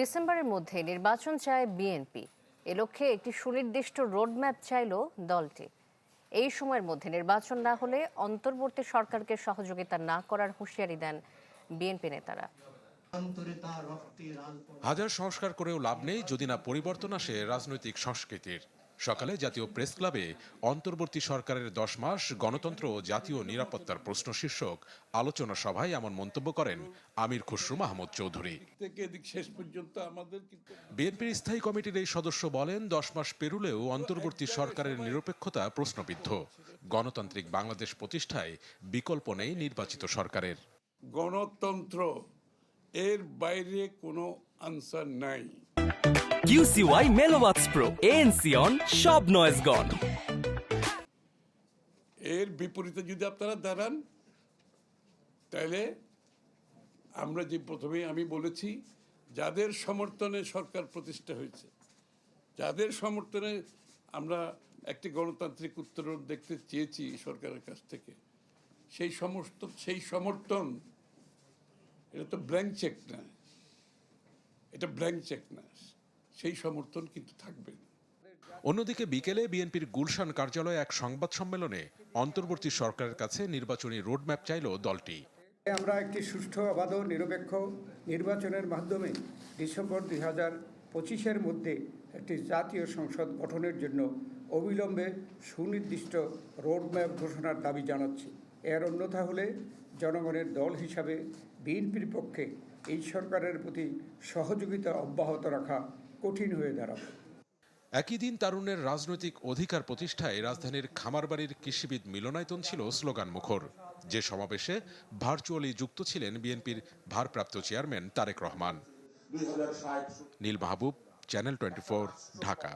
ডিসেম্বরের মধ্যে নির্বাচন চায় বিএনপি। এ লক্ষ্যে একটি সুনির্দিষ্ট রোডম্যাপ চাইল দলটি। এই সময়ের মধ্যে নির্বাচন না হলে অন্তর্বর্তী সরকারকে সহযোগিতা না করার হুঁশিয়ারি দেন বিএনপি নেতারা। হাজার সংস্কার করেও লাভ নেই যদি না পরিবর্তন আসে রাজনৈতিক সংস্কৃতির। সকালে জাতীয় প্রেস ক্লাবে অন্তর্বর্তী সরকারের দশ মাস গণতন্ত্র ও জাতীয় নিরাপত্তার প্রশ্ন শীর্ষক আলোচনা সভায় এমন মন্তব্য করেন আমির খুসরু মাহমুদ চৌধুরী। থেকে এদিক শেষ পর্যন্ত আমাদের বিএনপির স্থায়ী কমিটির এই সদস্য বলেন দশ মাস পেরুলেও অন্তর্বর্তী সরকারের নিরপেক্ষতা প্রশ্নবিদ্ধ। গণতান্ত্রিক বাংলাদেশ প্রতিষ্ঠায় বিকল্প নেই নির্বাচিত সরকারের। গণতন্ত্র এর বাইরে কোনো আনসার নাই। QCY Melomax Pro ANC on, সব নয়েজ গন এর বিপরীতে যদি আপনারা দাঁড়ান, তাহলে আমরা যে প্রথমে আমি বলেছি, যাদের সমর্থনে সরকার প্রতিষ্ঠা হয়েছে, যাদের সমর্থনে আমরা একটি গণতান্ত্রিক উত্তরণ দেখতে চেয়েছি সরকারের কাছ থেকে, সেই সমস্ত সেই সমর্থন, এটা তো ব্ল্যাঙ্ক চেক না, এটা ব্ল্যাঙ্ক চেক না। সেই সমর্থন কিন্তু থাকবে। অন্যদিকে বিকেলে বিএনপির গুলশান কার্যালয়ে এক সংবাদ সম্মেলনে অন্তর্বর্তী সরকারের কাছে নির্বাচনী রোডম্যাপ চাইল দলটি। আমরা একটি সুষ্ঠু অবাধ ও নিরপেক্ষ নির্বাচনের মাধ্যমে ডিসেম্বর দুই হাজার পঁচিশের মধ্যে একটি জাতীয় সংসদ গঠনের জন্য অবিলম্বে সুনির্দিষ্ট রোডম্যাপ ঘোষণার দাবি জানাচ্ছি। এর অন্যথা হলে জনগণের দল হিসাবে বিএনপির পক্ষে এই সরকারের প্রতি সহযোগিতা অব্যাহত রাখা কঠিন হয়ে দাঁড়াবে। একই দিন তারুণের রাজনৈতিক অধিকার প্রতিষ্ঠায় রাজধানীর খামারবাড়ির কৃষিবিদ মিলনায়তন ছিল স্লোগান মুখর। যে সমাবেশে ভার্চুয়ালি যুক্ত ছিলেন বিএনপির ভারপ্রাপ্ত chairman Tarique Rahman. Neel Mahbub channel twenty Dhaka.